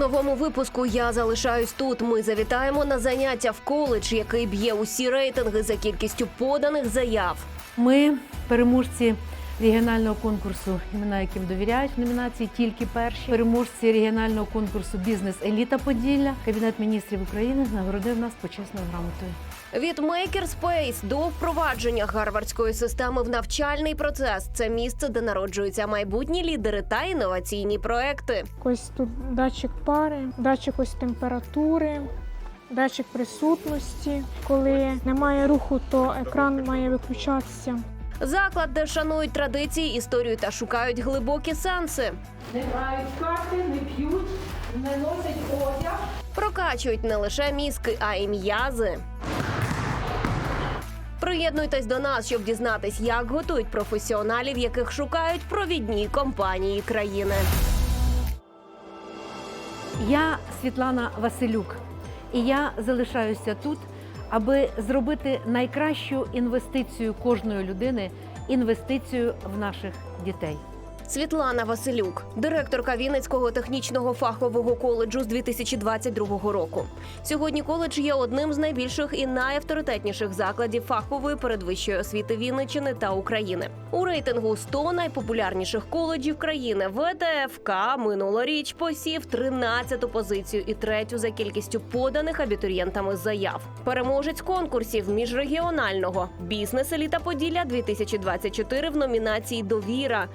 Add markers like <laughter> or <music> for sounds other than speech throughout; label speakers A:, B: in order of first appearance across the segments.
A: Новому випуску я залишаюсь тут. Ми завітаємо на заняття в коледж, який б'є усі рейтинги за кількістю поданих заяв.
B: Ми переможці регіонального конкурсу, імена яким довіряють в номінації тільки перші. Переможці регіонального конкурсу Бізнес Еліта Поділля. Кабінет міністрів України нагородив нас почесною грамотою.
A: Від Makerspace до впровадження гарвардської системи в навчальний процес це місце, де народжуються майбутні лідери та інноваційні проекти.
C: Ось тут датчик пари, датчик ось температури, датчик присутності. Коли немає руху, то екран має виключатися.
A: Заклад, де шанують традиції, історію та шукають глибокі сенси.
B: Не грають карти, не п'ють, не носять одяг.
A: Прокачують не лише мізки, а й м'язи. Приєднуйтесь до нас, щоб дізнатись, як готують професіоналів, яких шукають провідні компанії країни.
B: Я Світлана Василюк, і я залишаюся тут, аби зробити найкращу інвестицію кожної людини інвестицію в наших дітей.
A: Світлана Василюк, директорка Вінницького технічного фахового коледжу з 2022 року. Сьогодні коледж є одним з найбільших і найавторитетніших закладів фахової передвищої освіти Вінниччини та України. У рейтингу 100 найпопулярніших коледжів країни ВТФК минулоріч посів 13-ту позицію і третю за кількістю поданих абітурієнтами заяв. Переможець конкурсів міжрегіонального бізнес еліта Поділля 2024 в номінації Довіра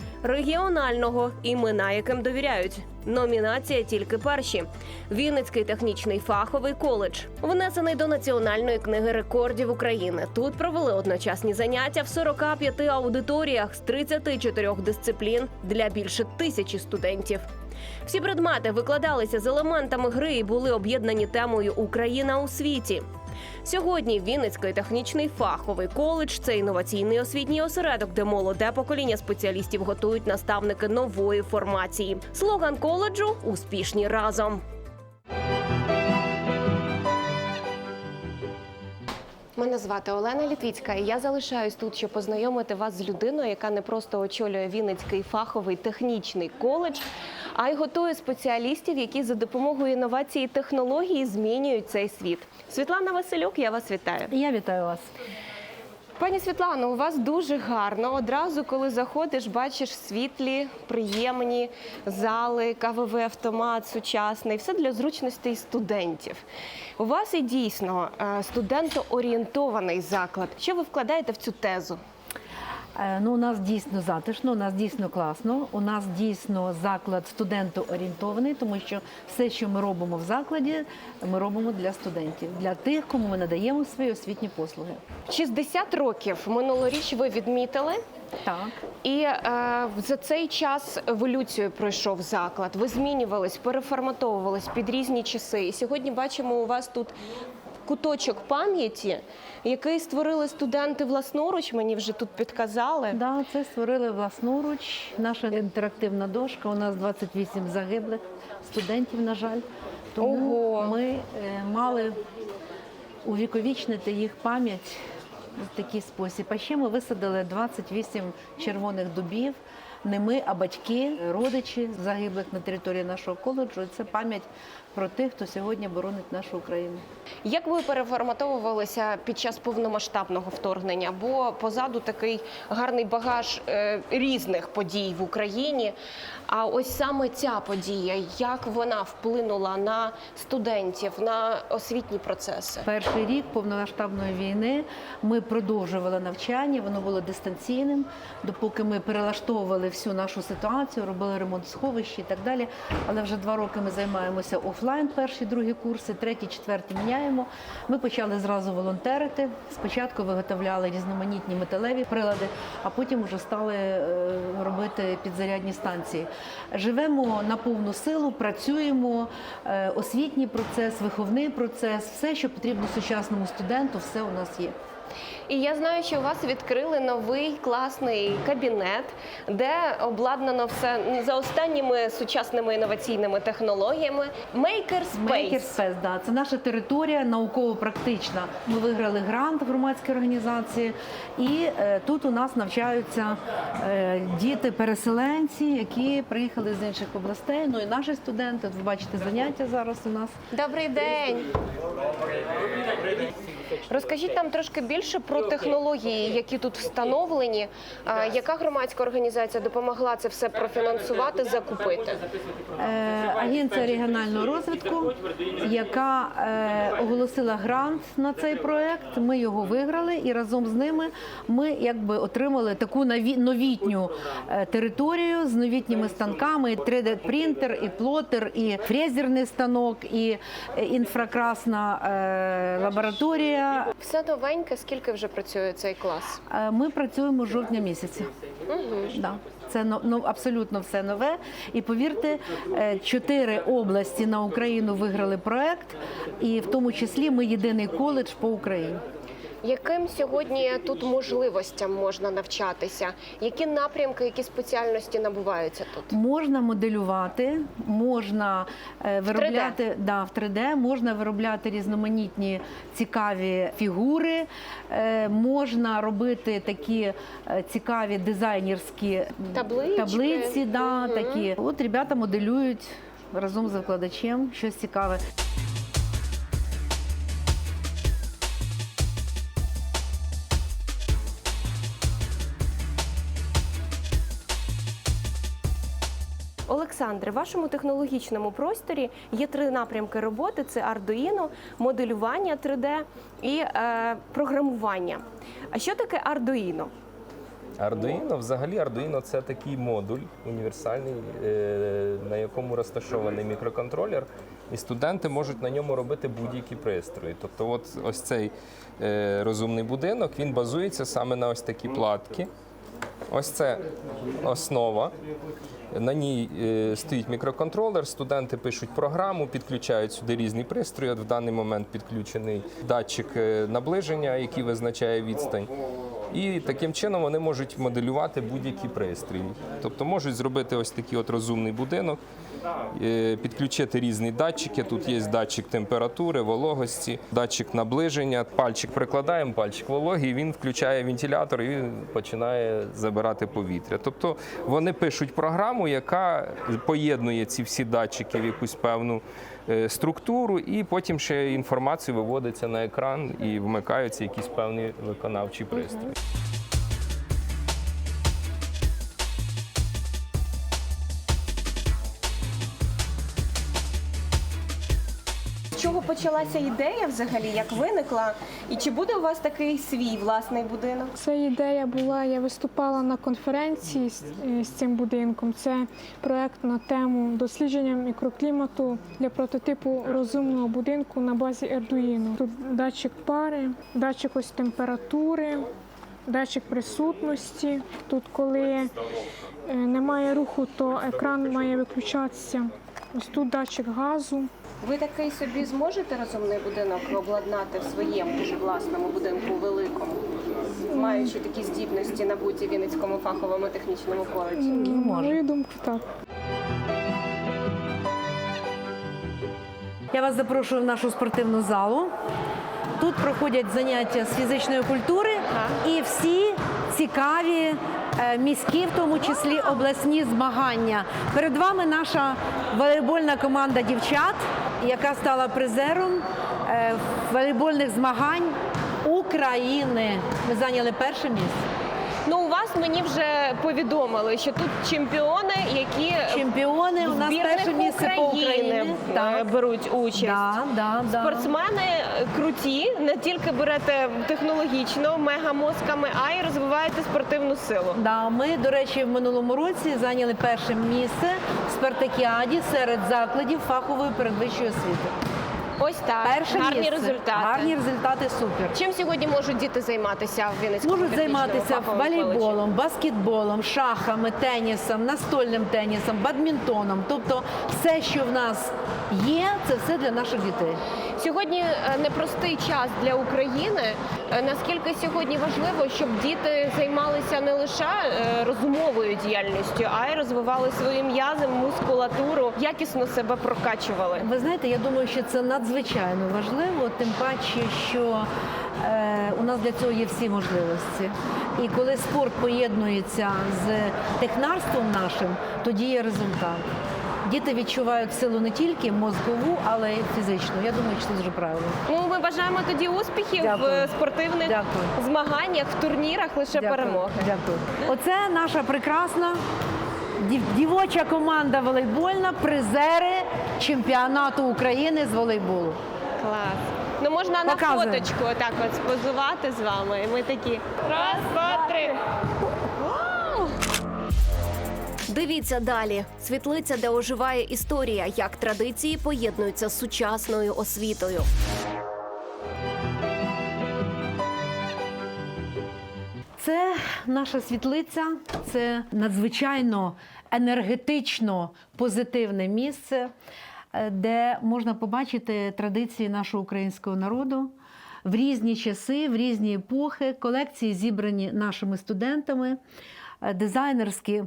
A: регіонального імена, яким довіряють. Номінація тільки перші. Вінницький технічний фаховий коледж внесений до національної книги рекордів України. Тут провели одночасні заняття в 45 аудиторіях з 34 дисциплін для більше тисячі студентів. Всі предмети викладалися з елементами гри і були об'єднані темою Україна у світі. Сьогодні Вінницький технічний фаховий коледж це інноваційний освітній осередок, де молоде покоління спеціалістів готують наставники нової формації. Слоган коледжу успішні разом. Мене звати Олена Літвіцька, і я залишаюсь тут, щоб познайомити вас з людиною, яка не просто очолює Вінницький фаховий технічний коледж, а й готує спеціалістів, які за допомогою інновацій і технології змінюють цей світ. Світлана Василюк, я вас вітаю.
B: Я вітаю вас.
A: Пані Світлано, у вас дуже гарно. Одразу, коли заходиш, бачиш світлі, приємні зали, кавовий автомат сучасний, все для зручностей студентів. У вас і дійсно е, студентоорієнтований заклад. Що ви вкладаєте в цю тезу?
B: Е, Ну, у нас дійсно затишно, у нас дійсно класно. У нас дійсно заклад студентоорієнтований, тому що все, що ми робимо в закладі, ми робимо для студентів, для тих, кому ми надаємо свої освітні послуги.
A: 60 років минулоріч ви відмітили.
B: Так.
A: І е, за цей час еволюцію пройшов заклад. Ви змінювались, переформатовувались під різні часи. І сьогодні бачимо у вас тут куточок пам'яті, який створили студенти власноруч. Мені вже тут підказали.
B: Да, це створили власноруч. Наша інтерактивна дошка. У нас 28 загиблих студентів, на жаль. Тому
A: Ого.
B: ми е, мали увіковічнити їх пам'ять в такий спосіб. А ще ми висадили 28 червоних дубів. Не ми, а батьки, родичі загиблих на території нашого коледжу. Це пам'ять про тих, хто сьогодні боронить нашу Україну.
A: Як ви переформатовувалися під час повномасштабного вторгнення? Бо позаду такий гарний багаж е, різних подій в Україні. А ось саме ця подія, як вона вплинула на студентів, на освітні процеси?
B: Перший рік повномасштабної війни ми продовжували навчання, воно було дистанційним, допоки ми перелаштовували всю нашу ситуацію, робили ремонт сховищ і так далі. Але вже два роки ми займаємося офлайн, перші, другі курси, треті, четверті міняємо. Ми почали зразу волонтерити. Спочатку виготовляли різноманітні металеві прилади, а потім вже стали е, робити підзарядні станції. Живемо на повну силу, працюємо, е, освітній процес, виховний процес, все, що потрібно сучасному студенту, все у нас є.
A: І я знаю, що у вас відкрили новий класний кабінет, де обладнано все за останніми сучасними інноваційними технологіями. Makerspace.
B: Makerspace, да, це наша територія науково-практична. Ми виграли грант в громадській організації, і е, тут у нас навчаються е, діти-переселенці, які приїхали з інших областей. Ну і наші студенти. От ви бачите заняття зараз у нас.
A: Добрий день. Розкажіть нам трошки більше про технології, які тут встановлені. Яка громадська організація допомогла це все профінансувати, закупити?
B: Е, Агенція регіонального розвитку, яка е, оголосила грант на цей проект. Ми його виграли, і разом з ними ми якби отримали таку новітню е, територію з новітніми станками: і 3D-принтер, і плотер, і фрезерний станок, і інфракрасна е, лабораторія.
A: Все новеньке, скільки вже працює цей клас?
B: Е, Ми працюємо з жовтня місяця. Да. Це ну, абсолютно все нове. І повірте, е, чотири області на Україну виграли проект, і в тому числі ми єдиний коледж по Україні.
A: Яким сьогодні тут можливостям можна навчатися? Які напрямки, які спеціальності набуваються тут?
B: Можна моделювати, можна е, виробляти да, в 3D, можна виробляти різноманітні цікаві фігури, е, можна робити такі е, цікаві дизайнерські
A: Таблички.
B: таблиці. Да,
A: Мгм.
B: такі. От ребята моделюють разом з викладачем щось цікаве.
A: Олександре, в вашому технологічному просторі є три напрямки роботи: це Arduino, моделювання 3D і е, програмування. А що таке Arduino?
D: Arduino, взагалі Arduino це такий модуль універсальний, е, на якому розташований мікроконтролер, і студенти можуть на ньому робити будь-які пристрої. Тобто, от ось цей е, розумний будинок він базується саме на ось такі платки. Ось це основа. На ній е, стоїть мікроконтролер, студенти пишуть програму, підключають сюди різні пристрої. В даний момент підключений датчик е, наближення, який визначає відстань. І таким чином вони можуть моделювати будь-які пристрій. Тобто можуть зробити ось такий от розумний будинок, е, підключити різні датчики. Тут є датчик температури, вологості, датчик наближення. Пальчик прикладаємо, пальчик вологий, він включає вентилятор і починає забирати повітря. Тобто вони пишуть програму, яка поєднує ці всі датчики в якусь певну структуру, і потім ще інформація виводиться на екран і вмикаються якісь певні виконавчі пристрої.
A: Почалася ідея взагалі, як виникла? І чи буде у вас такий свій власний будинок?
C: Ця ідея була, я виступала на конференції з, е, з цим будинком. Це проект на тему дослідження мікроклімату для прототипу розумного будинку на базі Arduino. Тут датчик пари, датчик ось температури, датчик присутності. Тут, коли е, немає руху, то екран має виключатися. Ось тут датчик газу.
A: Ви такий собі зможете розумний будинок обладнати в своєму ж власному будинку великому, маючи такі здібності набуті в Вінницькому фаховому технічному коледжі?
C: На мою думку, так.
B: Я вас запрошую в нашу спортивну залу. Тут проходять заняття з фізичної культури і всі цікаві е, міські, в тому числі обласні змагання. Перед вами наша волейбольна команда дівчат, яка стала призером е, волейбольних змагань України. Ми зайняли перше місце.
A: Мені вже повідомили, що тут чемпіони, які
B: Чемпіони у нас
A: збірних
B: перше місце по Україні.
A: е,
B: Так.
A: беруть участь.
B: Да, да, да.
A: Спортсмени круті, не тільки берете технологічно мегамозками, а й розвиваєте спортивну силу.
B: Да, ми, до речі, в минулому році зайняли перше місце в спартакіаді серед закладів фахової передвищої освіти.
A: Ось так.
B: Перше
A: гарні
B: місце.
A: результати.
B: Гарні результати супер.
A: Чим сьогодні можуть діти займатися в Вінницькому
B: Можуть займатися волейболом, баскетболом, шахами, тенісом, настольним тенісом, бадмінтоном. Тобто все, що в нас є, це все для наших дітей.
A: Сьогодні е, непростий час для України. Е, Наскільки сьогодні важливо, щоб діти займалися не лише е, розумовою діяльністю, а й розвивали свої м'язи, мускулатуру, якісно себе прокачували.
B: Ви знаєте, я думаю, що це надзвичайно важливо, тим паче, що у нас для цього є всі можливості. І коли спорт поєднується з технарством нашим, тоді є результат. Діти відчувають силу не тільки мозкову, але й фізичну. Я думаю, що це дуже правильно.
A: Ну ми бажаємо тоді успіхів
B: Дякую.
A: в спортивних
B: Дякую.
A: змаганнях, в турнірах лише перемоги.
B: Дякую. Оце наша прекрасна дівоча команда волейбольна, призери чемпіонату України з волейболу.
A: Клас. Ну можна на фоточку отак от спозувати з вами. І ми такі раз, два, три.
E: Дивіться далі. Світлиця, де оживає історія, як традиції поєднуються з сучасною освітою.
B: Це наша світлиця, це надзвичайно енергетично позитивне місце, е, де можна побачити традиції нашого українського народу в різні часи, в різні епохи. Колекції зібрані нашими студентами, е, дизайнерські.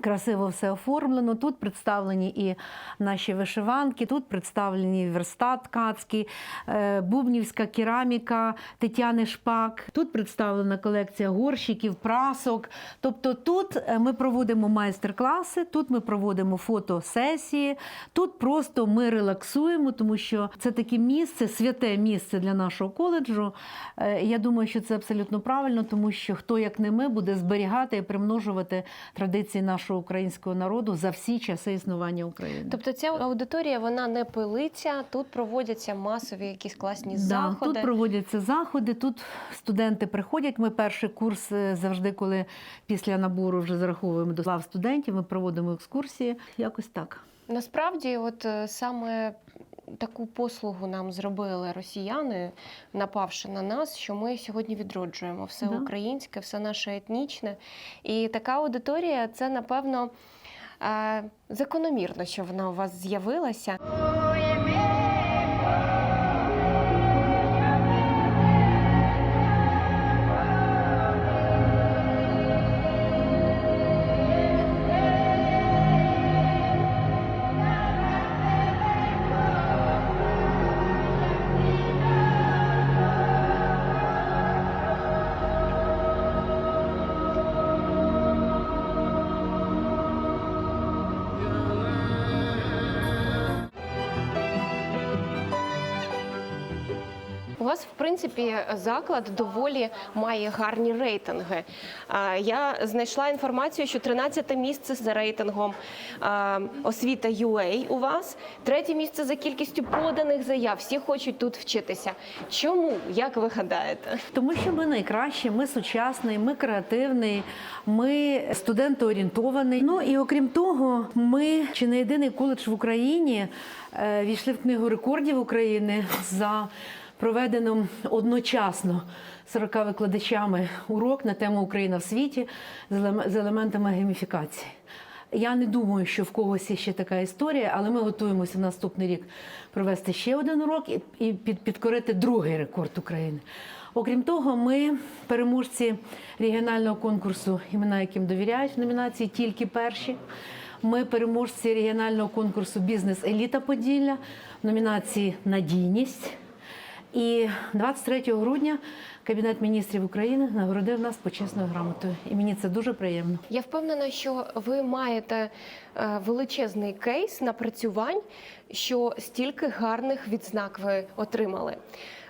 B: Красиво все оформлено. Тут представлені і наші вишиванки, тут представлені верстат ткацький, е, бубнівська кераміка Тетяни Шпак. Тут представлена колекція горщиків, прасок. Тобто тут е, ми проводимо майстер-класи, тут ми проводимо фотосесії, тут просто ми релаксуємо, тому що це таке місце, святе місце для нашого коледжу. Е, Я думаю, що це абсолютно правильно, тому що хто як не ми буде зберігати і примножувати традиції нашого українського народу за всі часи існування України.
A: Тобто ця аудиторія вона не пилиться, тут проводяться масові якісь класні
B: Да,
A: заходи.
B: тут проводяться заходи, тут студенти приходять. Ми перший курс е, завжди, коли після набору вже зараховуємо до лав студентів, ми проводимо екскурсії. Якось так.
A: Насправді, от е, саме таку послугу нам зробили росіяни, напавши на нас, що ми сьогодні відроджуємо все
B: Да.
A: українське, все наше етнічне. І така аудиторія це, напевно, е, закономірно, що вона у вас з'явилася. Принципі, заклад доволі має гарні рейтинги. Я знайшла інформацію, що 13 місце за рейтингом освіта UA у вас, третє місце за кількістю поданих заяв. Всі хочуть тут вчитися. Чому? Як ви гадаєте?
B: Тому що ми найкращі, ми сучасний, ми креативний, ми студентоорієнтований. Ну і окрім того, ми чи не єдиний коледж в Україні е, війшли в книгу рекордів України за проведеним одночасно 40 викладачами урок на тему Україна в світі з елементами гейміфікації. Я не думаю, що в когось є ще така історія, але ми готуємося в наступний рік провести ще один урок і, підкорити другий рекорд України. Окрім того, ми переможці регіонального конкурсу, імена яким довіряють в номінації тільки перші. Ми переможці регіонального конкурсу Бізнес-еліта Поділля в номінації Надійність. І 23 грудня Кабінет міністрів України нагородив нас почесною грамотою. І мені це дуже приємно.
A: Я впевнена, що ви маєте е, величезний кейс напрацювань, що стільки гарних відзнак ви отримали.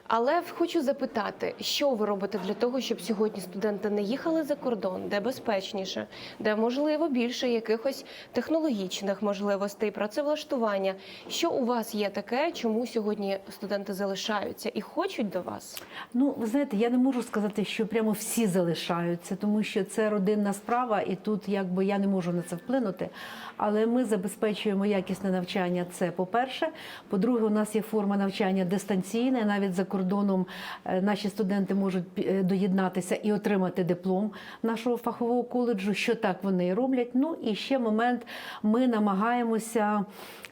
A: Але хочу запитати, що ви робите для того, щоб сьогодні студенти не їхали за кордон, де безпечніше, де можливо більше якихось технологічних можливостей, працевлаштування. Що у вас є таке, чому сьогодні студенти залишаються і хочуть до вас?
B: Ну, ви знаєте, я не можу сказати, що прямо всі залишаються, тому що це родинна справа, і тут якби я не можу на це вплинути. Але ми забезпечуємо якісне навчання. Це по-перше. По-друге, у нас є форма навчання дистанційне, навіть за кордоном. Кордоном е, наші студенти можуть е, доєднатися і отримати диплом нашого фахового коледжу, що так вони роблять. Ну і ще момент ми намагаємося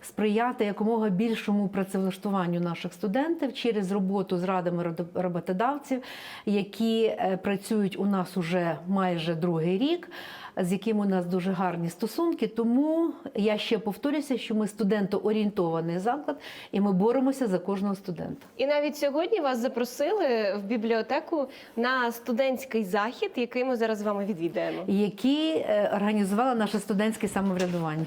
B: сприяти якомога більшому працевлаштуванню наших студентів через роботу з радами роботодавців, які е, працюють у нас уже майже другий рік. З якими у нас дуже гарні стосунки, тому я ще повторюся, що ми студентоорієнтований заклад, і ми боремося за кожного студента.
A: І навіть сьогодні вас запросили в бібліотеку на студентський захід, який ми зараз з вами відвідаємо.
B: які організувала організували наше студентське самоврядування.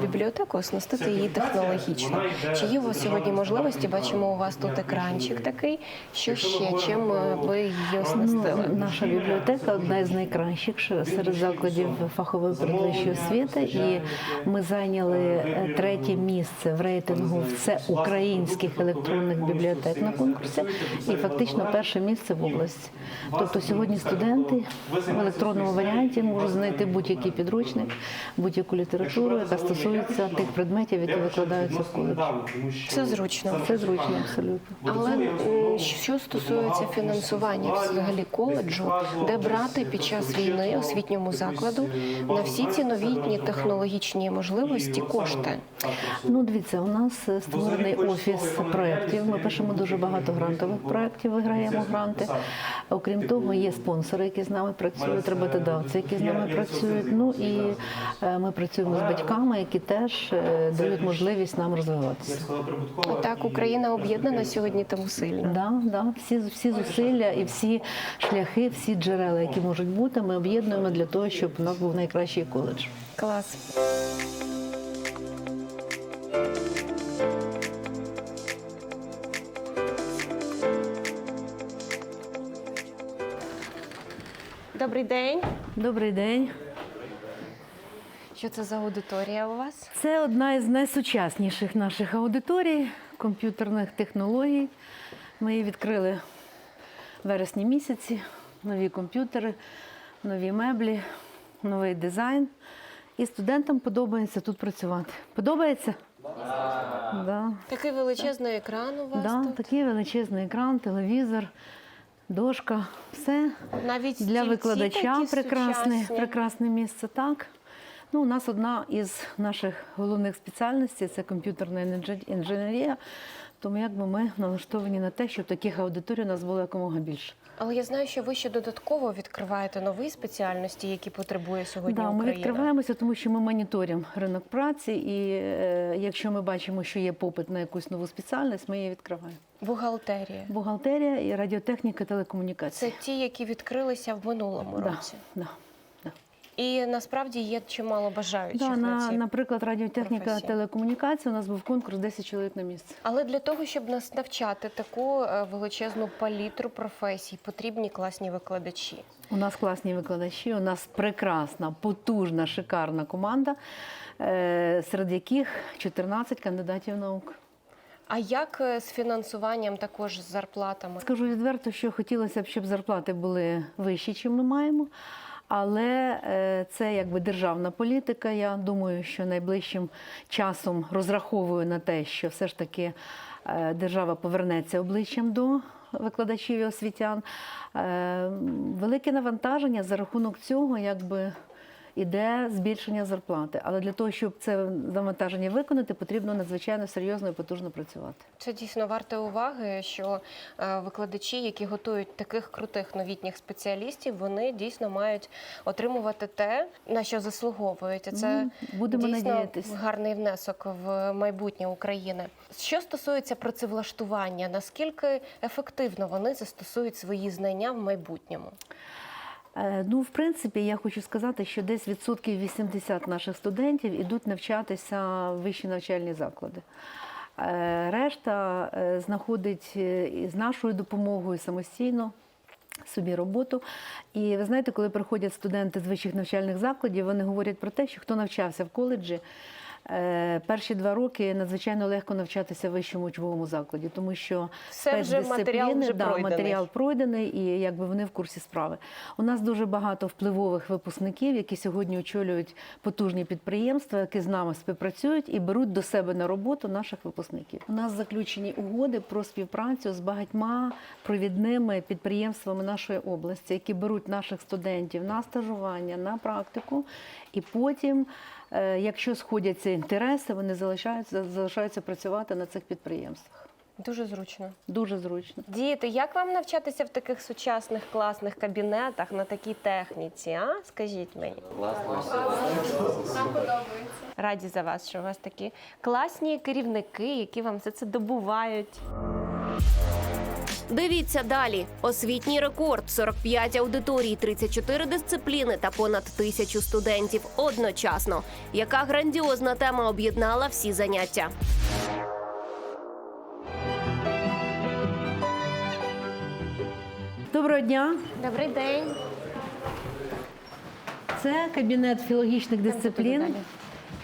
A: Бібліотеку, оснастити її технологічно. Чи є у вас сьогодні можливості? Бачимо, у вас тут екранчик такий. Що ще чим е, ви її оснастили?
B: Ну, наша бібліотека одна із найкращих серед закладів фахової передвищої освіти. І ми зайняли е, третє місце в рейтингу всеукраїнських електронних бібліотек на конкурсі, і фактично перше місце в області. Тобто сьогодні студенти в електронному варіанті можуть знайти будь-який підручник, будь-яку літературу, яка стосується тих предметів, які викладаються в коледжі.
A: Це зручно.
B: Це зручно абсолютно.
A: Але що стосується фінансування взагалі коледжу, де брати під час війни освітньому закладу на всі ці новітні технологічні можливості кошти?
B: Ну, дивіться, у нас е, створений офіс проєктів. Ми пишемо дуже багато грантових проєктів, виграємо гранти. Окрім того, є спонсори, які з нами працюють, роботодавці, які з нами працюють. Ну і е, ми працюємо з батьками, які теж е, дають можливість нам розвиватися.
A: Так, Україна об'єднана сьогодні тому сильно.
B: Да, да, всі, всі зусилля і всі шляхи, всі джерела, які можуть бути, ми об'єднуємо для того, щоб у нас був найкращий коледж.
A: Клас. Добрий день.
B: Добрий день.
A: Що це за аудиторія у вас?
B: Це одна із найсучасніших наших аудиторій комп'ютерних технологій. Ми її відкрили в вересні місяці. Нові комп'ютери, нові меблі, новий дизайн. І студентам подобається тут працювати. Подобається? Да.
A: Такий величезний екран у вас
B: Да,
A: тут.
B: такий величезний екран, телевізор, дошка. Все
A: Навіть
B: для викладача
A: такі
B: прекрасне, прекрасне місце. Так. Ну, у нас одна із наших головних спеціальностей це комп'ютерна інженерія. Тому якби ми налаштовані на те, щоб таких аудиторій у нас було якомога більше.
A: Але я знаю, що ви ще додатково відкриваєте нові спеціальності, які потребує сьогодні
B: Да, ми
A: Україна.
B: відкриваємося, тому що ми моніторимо ринок праці, і е, якщо ми бачимо, що є попит на якусь нову спеціальність, ми її відкриваємо.
A: Бухгалтерія.
B: Бухгалтерія і радіотехніка, телекомунікації.
A: Це ті, які відкрилися в минулому
B: Да,
A: році.
B: да.
A: І насправді є чимало бажаючих
B: Да,
A: на
B: на,
A: ці.
B: наприклад, радіотехніка
A: професії.
B: телекомунікація. У нас був конкурс 10 чоловік на місце.
A: Але для того, щоб нас навчати таку е, величезну палітру професій, потрібні класні викладачі.
B: У нас класні викладачі, у нас прекрасна, потужна, шикарна команда, е, серед яких 14 кандидатів наук.
A: А як е, з фінансуванням, також з зарплатами?
B: Скажу відверто, що хотілося б, щоб зарплати були вищі, чим ми маємо. Але е, це якби державна політика. Я думаю, що найближчим часом розраховую на те, що все ж таки е, держава повернеться обличчям до викладачів і освітян. Е, Велике навантаження за рахунок цього, якби. Іде збільшення зарплати, але для того, щоб це навантаження виконати, потрібно надзвичайно серйозно і потужно працювати.
A: Це дійсно варте уваги, що е, викладачі, які готують таких крутих новітніх спеціалістів, вони дійсно мають отримувати те, на що заслуговують. І це
B: Ну, будемо
A: дійсно
B: надіятись.
A: гарний внесок в майбутнє України. Що стосується працевлаштування, наскільки ефективно вони застосують свої знання в майбутньому?
B: Е, Ну, в принципі, я хочу сказати, що десь відсотків 80 наших студентів ідуть навчатися в вищі навчальні заклади. Е, Решта е, знаходить з нашою допомогою самостійно собі роботу. І ви знаєте, коли приходять студенти з вищих навчальних закладів, вони говорять про те, що хто навчався в коледжі, Перші два роки надзвичайно легко навчатися в вищому учбовому закладі, тому що
A: Все вже матеріал вже
B: да,
A: пройдений.
B: матеріал пройдений, і якби вони в курсі справи. У нас дуже багато впливових випускників, які сьогодні очолюють потужні підприємства, які з нами співпрацюють і беруть до себе на роботу наших випускників. У нас заключені угоди про співпрацю з багатьма провідними підприємствами нашої області, які беруть наших студентів на стажування, на практику, і потім. Е, Якщо сходяться інтереси, вони залишаються залишаються працювати на цих підприємствах.
A: Дуже зручно.
B: Дуже зручно.
A: Діти, як вам навчатися в таких сучасних класних кабінетах на такій техніці? А скажіть мені. Раді за вас, що у вас такі класні керівники, які вам все це добувають.
E: Дивіться далі. Освітній рекорд 45 аудиторій, 34 дисципліни та понад тисячу студентів одночасно. Яка грандіозна тема об'єднала всі заняття?
B: Доброго дня.
A: Добрий день.
B: Це кабінет філологічних дисциплін.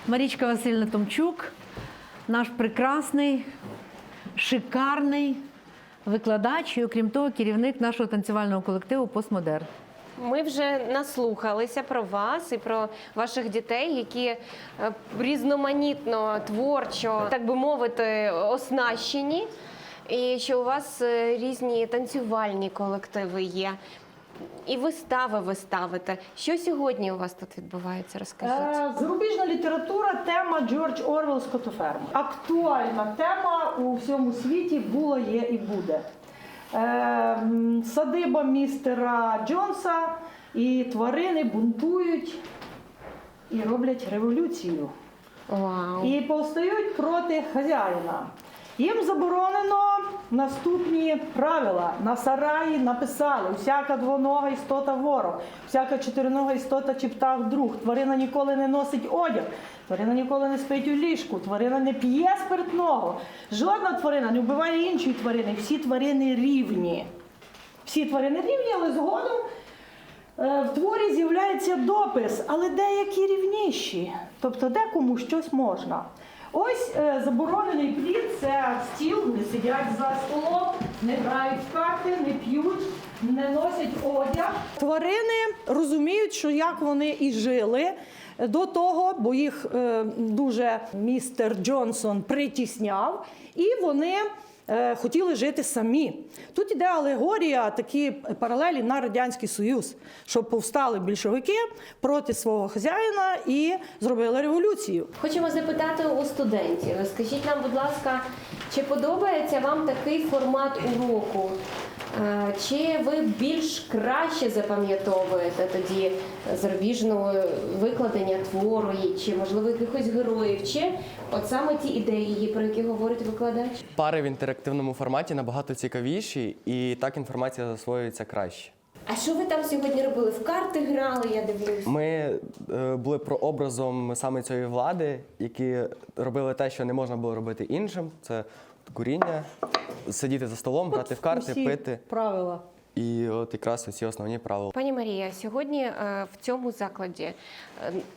B: Марічка Васильівна Томчук, наш прекрасний, шикарний викладач і, окрім того, керівник нашого танцювального колективу Постмодерн.
A: Ми вже наслухалися про вас і про ваших дітей, які е, різноманітно, творчо, так би мовити, оснащені. І що у вас е, різні танцювальні колективи є. І вистави ви ставите. Що сьогодні у вас тут відбувається? Розкажіть.
F: Е, Зарубіжна література тема Джордж Орвел Скотоферма. Актуальна тема у всьому світі була, є і буде. Е, Садиба містера Джонса і тварини бунтують і роблять революцію.
A: Вау.
F: І повстають проти хазяїна. Їм заборонено наступні правила. На сараї написали: всяка двонога істота ворог, всяка чотиринога істота чи птах друг. Тварина ніколи не носить одяг, тварина ніколи не спить у ліжку, тварина не п'є спиртного. Жодна тварина не вбиває іншої тварини. Всі тварини рівні. Всі тварини рівні, але згодом Е, В творі з'являється допис, але деякі рівніші, тобто декому щось можна. Ось е, заборонений плід це стіл, не сидять за столом, не грають в карти, не п'ють, не носять одяг. Тварини розуміють, що як вони і жили до того, бо їх е, дуже містер Джонсон притісняв, і вони хотіли жити самі. Тут іде алегорія, такі паралелі на Радянський Союз, щоб повстали більшовики проти свого хазяїна і зробили революцію.
A: Хочемо запитати у студентів. Скажіть нам, будь ласка, чи подобається вам такий формат уроку? Е, Чи ви більш краще запам'ятовуєте тоді зарубіжного викладення твору, чи можливо якихось героїв, чи от саме ті ідеї, про які говорить викладач?
G: Пари в інтерактивному форматі набагато цікавіші, і так інформація засвоюється краще.
A: А що ви там сьогодні робили? В карти грали, я дивлюсь.
G: Ми е, були прообразом саме цієї влади, які робили те, що не можна було робити іншим. Це куріння, сидіти за столом, грати в карти,
F: Усі
G: пити.
F: правила.
G: І от якраз ці основні правила.
A: Пані Марія, сьогодні е, в цьому закладі е,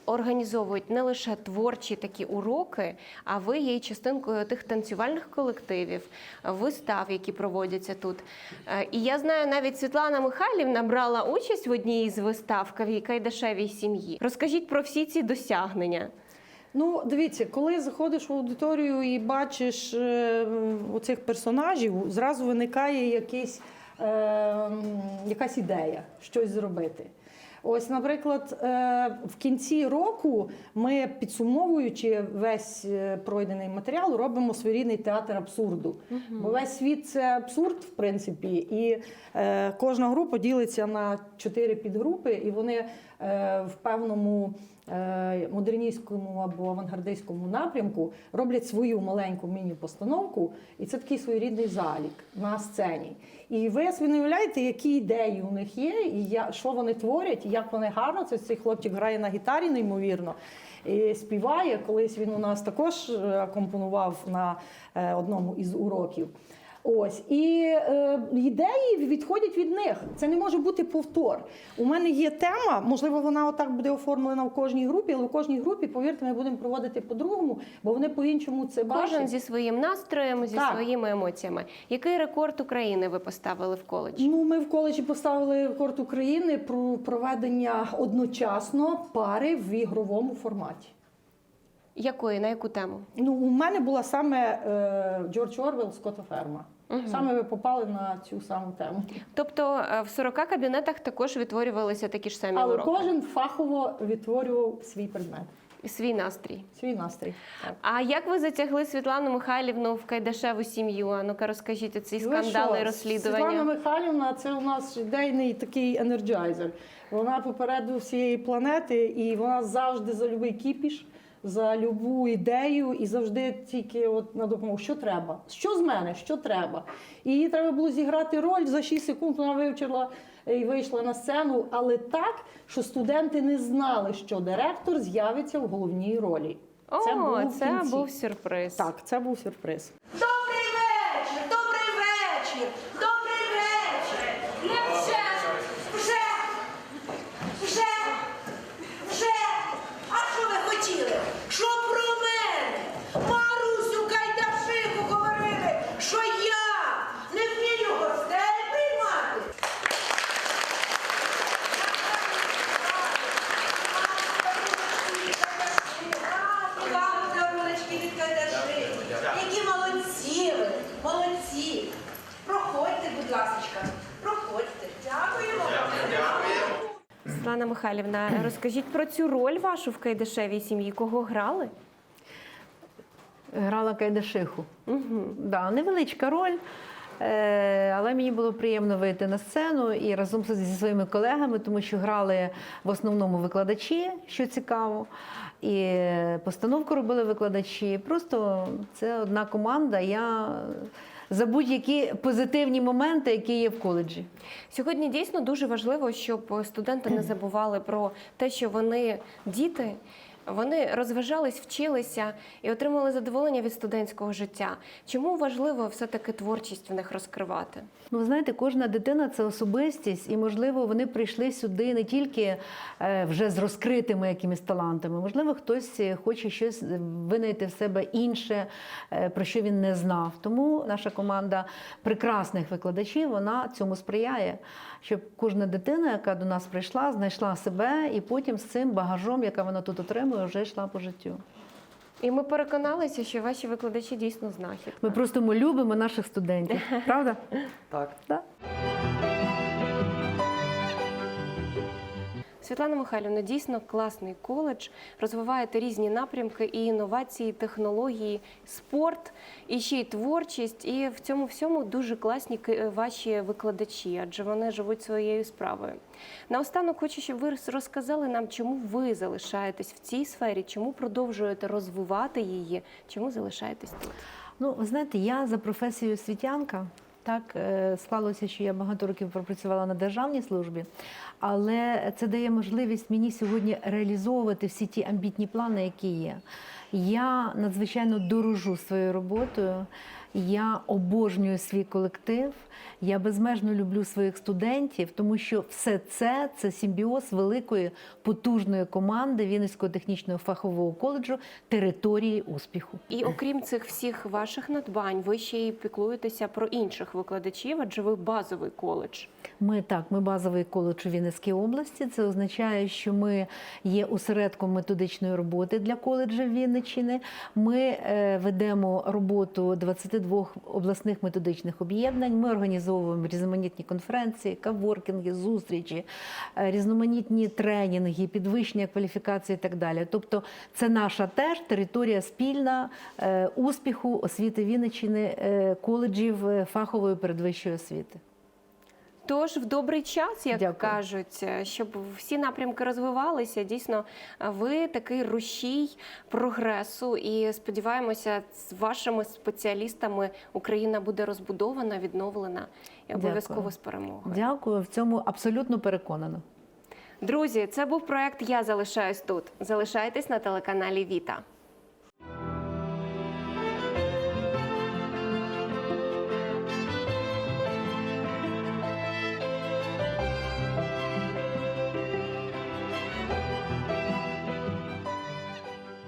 A: організовують не лише творчі такі уроки, а ви є частинкою тих танцювальних колективів, е, вистав, які проводяться тут. І я знаю, навіть Світлана Михайлівна брала участь в одній із вистав «Каві- Кайдашевій сім'ї. Розкажіть про всі ці досягнення.
F: Ну, дивіться, коли заходиш в аудиторію і бачиш е, оцих персонажів, зразу виникає якийсь, е, якась ідея щось зробити. Ось, наприклад, е, в кінці року ми, підсумовуючи весь е, пройдений матеріал, робимо своєрідний театр абсурду. Бо весь світ це абсурд, в принципі, і е, кожна група ділиться на чотири підгрупи, і вони в певному е, модерністському або авангардистському напрямку роблять свою маленьку міні-постановку, і це такий своєрідний залік на сцені. І ви собі не уявляєте, які ідеї у них є, і я, що вони творять, і як вони гарно. Це цей хлопчик грає на гітарі, неймовірно. І співає. Колись він у нас також е, акомпонував на е, одному із уроків. Ось і е, ідеї відходять від них. Це не може бути повтор. У мене є тема, можливо, вона отак буде оформлена в кожній групі, але в кожній групі, повірте, ми будемо проводити по-другому, бо вони по-іншому це
A: Кожен зі своїм настроєм, зі
F: Так.
A: своїми емоціями. Який рекорд України ви поставили в коледжі?
F: Ну, ми в коледжі поставили рекорд України про проведення одночасно пари в ігровому форматі.
A: Якої на яку тему?
F: Ну, у мене була саме е, Джордж Орвел Скотта Ферма. Саме ви попали на цю саму тему.
A: Тобто е, в 40 кабінетах також відтворювалися такі ж самі
F: Але
A: уроки.
F: кожен фахово відтворював свій предмет,
A: свій настрій.
F: свій настрій. Так.
A: А як ви затягли Світлану Михайлівну в Кайдашеву сім'ю? А ну-ка розкажіть ці скандали
F: що,
A: розслідування.
F: Світлана Михайлівна це у нас ідейний такий енерджайзер. Вона попереду всієї планети, і вона завжди за любий кіпіш, за любу ідею і завжди тільки от на допомогу. Що треба? Що з мене? Що треба? І їй треба було зіграти роль за 6 секунд. Вона вивчила і вийшла на сцену, але так, що студенти не знали, що директор з'явиться в головній ролі.
A: О,
F: це був,
A: це був сюрприз.
F: Так, це був сюрприз.
H: Добрий вечір, добрий вечір, добрий вечір. Я вже, вже, вже, вже. А що ви хотіли? Що про мене? Марусю Кайдашику говорили, що я не вмію гостей приймати. Вам подаруночки від Кайдаши. Які молодці ви, молодці. Проходьте, будь ласка, проходьте. Дякуємо.
A: Світлана Михайлівна, <clears throat> розкажіть про цю роль вашу в Кайдашевій сім'ї. Кого грали?
B: Грала Кайдашиху. Угу. Да, невеличка роль. Е, Але мені було приємно вийти на сцену і разом зі своїми колегами, тому що грали в основному викладачі, що цікаво, і постановку робили викладачі. Просто це одна команда. Я за будь-які позитивні моменти, які є в коледжі.
A: Сьогодні дійсно дуже важливо, щоб студенти не забували про те, що вони діти. Вони розважались, вчилися і отримали задоволення від студентського життя. Чому важливо все-таки творчість в них розкривати?
B: Ну, ви знаєте, кожна дитина це особистість, і можливо, вони прийшли сюди не тільки е, вже з розкритими якимись талантами. Можливо, хтось е, хоче щось винайти в себе інше, е, про що він не знав. Тому наша команда прекрасних викладачів вона цьому сприяє, щоб кожна дитина, яка до нас прийшла, знайшла себе і потім з цим багажом, яка вона тут отримує, вже йшла по життю.
A: І ми переконалися, що ваші викладачі дійсно знахідки.
B: Ми просто ми любимо наших студентів, правда?
G: Так.
B: Да?
A: Світлана Михайлівна, дійсно класний коледж. Розвиваєте різні напрямки і інновації, технології, спорт, і ще й творчість. І в цьому всьому дуже класні ваші викладачі, адже вони живуть своєю справою. Наостанок хочу, щоб ви розказали нам, чому ви залишаєтесь в цій сфері, чому продовжуєте розвивати її, чому залишаєтесь тут.
B: Ну, ви знаєте, я за професією освітянка. Так е, склалося, що я багато років пропрацювала на державній службі, але це дає можливість мені сьогодні реалізовувати всі ті амбітні плани, які є. Я надзвичайно дорожу своєю роботою. Я обожнюю свій колектив. Я безмежно люблю своїх студентів, тому що все це це симбіоз великої потужної команди Вінницького технічного фахового коледжу території успіху.
A: І окрім цих всіх ваших надбань, ви ще й піклуєтеся про інших викладачів, адже ви базовий коледж.
B: Ми так, ми базовий коледж у Вінницькій області. Це означає, що ми є осередком методичної роботи для коледжів Вінниччини. Ми е, ведемо роботу 22 обласних методичних об'єднань. Ми організовуємо різноманітні конференції, каворкінги, зустрічі, е, різноманітні тренінги, підвищення кваліфікації і так далі. Тобто, це наша теж територія спільна е, успіху освіти Вінниччини, е, коледжів фахової передвищої освіти.
A: Тож в добрий час, як
B: Дякую.
A: кажуть, е, щоб всі напрямки розвивалися. Дійсно, е, ви такий рушій прогресу, і сподіваємося, з вашими спеціалістами Україна буде розбудована, відновлена і обов'язково
B: Дякую.
A: з перемогою.
B: Дякую, в цьому абсолютно переконана.
A: Друзі, це був проект Я залишаюсь тут. Залишайтесь на телеканалі Віта.